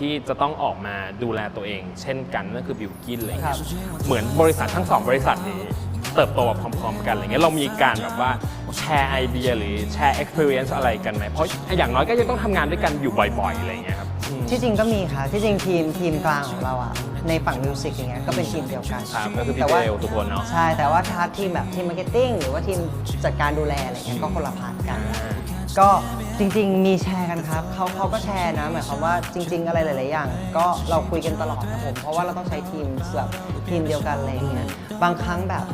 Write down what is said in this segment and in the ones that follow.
ที่จะต้องออกมาดูแลตัวเอง เช่นกันนั่นคือบิวกินอะไรครัเงี้บยเหมือนบริษัททั้งสองบริษัทนี้เติบโตมาพร้อมๆกันอะไรเงี้ยเรามีการแบบว่าแชร์ไอเดียหรือแชร์ experience อะไรกันไหมเพราะอย่างน้อยก็ยังต้องทำงานด้วยกันอยู่บ่อยๆอะไรเงี้ยครับอืม ที่จริงก็มีค่ะ ที่จริงทีมทีมกลางของเราอะในฝั่งมิวสิกอย่างเงี้ยก็เป็นทีมเดียวกันครับก็คือพี่แต่เบว่าลทุกคนเนาะใช่ แต่ว่าถ้าทีมแบบทีมมาร์เก็ตติ้งหรือว่าทีมจัดการดูแลอะไรเงี้ยก็คนละพาร์ทกัน ก็ จริง ๆ มีแชร์กันครับเขาเขาก็แชร์นะหมายความว่าจริง ๆ อะไรหลาย ๆ อย่าง ก็เราคุยกันตลอดนะผมเพราะว่าเราต้องใช้ทีมแบบทีมเดียวกันอะไรอย่างเงี้ยบางครั้งแบบ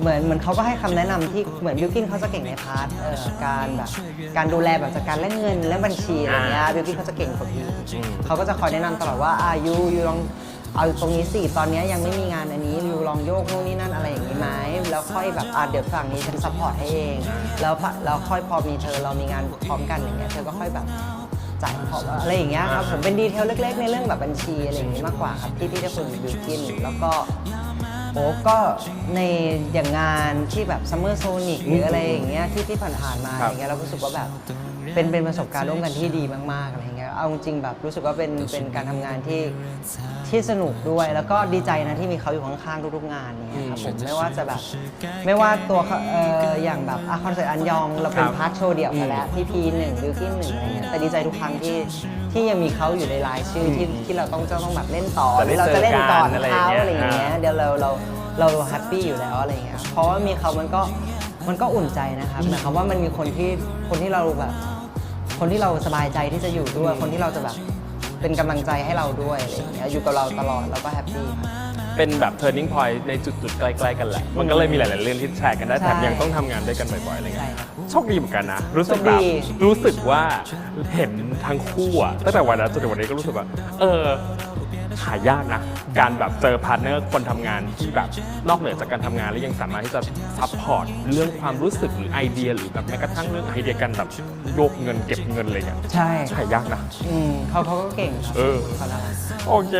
เหมือนเหมือนเขาก็ให้คำแนะนำที่เหมือนบิวกินเขาจะเก่งในพาร์ทเอ่อการแบบการดูแลแบบจัดการเรื่องเงินเรื่องบัญชีอะไรเงี้ยบิวกินเขาจะเก่งกว่าพี่อืมเขาก็จะคอยแนะนำตลอดว่าอายูยูลอง เอาตรงนี้สิตอนนี้ยังไม่มีงานอันนี้ยูลองโยกนู่นนี่นั่นอะไรอย่างนี้ไหมแล้วค่อยแบบอะเดี๋ยวฝั่งนี้ฉันซัพพอร์ตให้เอง แล้วพอแล้วค่อยพอมีเธอเรามีงานพร้อมกันอย่างเงี้ยเธอก็ค่อยแบบจ่ายพออะไรอย่างเงี้ยครับผมเป็นดีเทลเล็ก ๆ ในเรื่องแบบบัญชีอะไรอย่างงี้มากกว่าครับที่ที่ได้คุยกับบิวกินแล้วก็ โอ้ก็ในอย่างงานที่แบบซัมเมอร์โซนิกหรืออะไรอย่างเงี้ยที่ที่ผ่านๆมาคอรับย่างเงี้ยเรารู้สึกว่าแบบเป็นเป็นประสบการณ์ร่วมกันที่ดีมากๆอะไรเงี้ยเอาจริงๆแบบรู้สึกว่าเป็นเป็นการทำงานที่ที่สนุกด้วย แล้วก็ดีใจนะที่มีเขาอยู่ข้างๆทุกๆงานเนี่ยครับผมไม่ว่าจะแบบไม่ว่าตัวเขาเอ่ออย่างแบบอะคอนเสิร์ตอันยองเราเป็นครับ พาร์ทโชว์เดี่ยวกันแล้วพี่พีหนึ่งบิวกิ้นหนึ่งอะไรเงี้ยแต่ดีใจทุกครั้งที่ที่ยังมีเขาอยู่ในรายชื่อที่ที่เราต้องจะต้องแบบเล่นต่อจะหได้รือเราจะเล่นก่อนเจอกันอะไรอย่างเขาเงี้ยอะไรอย่างเงี้ยอ่าเดี๋ยวเราเรา เราแฮปปี้อยู่แล้วอะไรเงี้ย เพราะว่ามีเขามันก็มันก็อุ่นใจนะครับหมายความว่ามันมีคนที่คนที่เราแบบ คนที่เราสบายใจที่จะอยู่ด้วย คนที่เราจะแบบเป็นกำลังใจให้เราด้วยอะไรอย่างเงี้ยอยู่กับเราตลอดแล้วก็แฮปปี้ครับ เป็นแบบ turning point ในจุดๆใกล้ๆกันแหละ มันก็เลยมีหลายๆเรื่องที่แชร์กันได้ใช่ แถมยังต้องทำงานด้วยกันบ่อยๆอะไรใช่เงี้ยครับ โชคดีเหมือนกันนะ รู้สึกโชคแบดีบรู้สึกว่าเห็นทั้งคู่อะตั้งแต่วันนั้นจนถึงวันนี้ก็รู้สึกว่า เออ หายากนะ การแบบเจอพาร์ทเนอร์คนทำงานที่แบบนอกเหนือจากการทำงานแล้วยังสามารถที่จะซัพพอร์ตเรื่องความรู้สึกหรือไอเดีย หรือแบบแม้กระทั่งเรื่องไอเดียการแบบโยกเงินเก็บเงินอะไรเงี้ยใช่หายากนะ อืมเขาเขาก็เก่งครับเออ เขาน่ารัก โอเค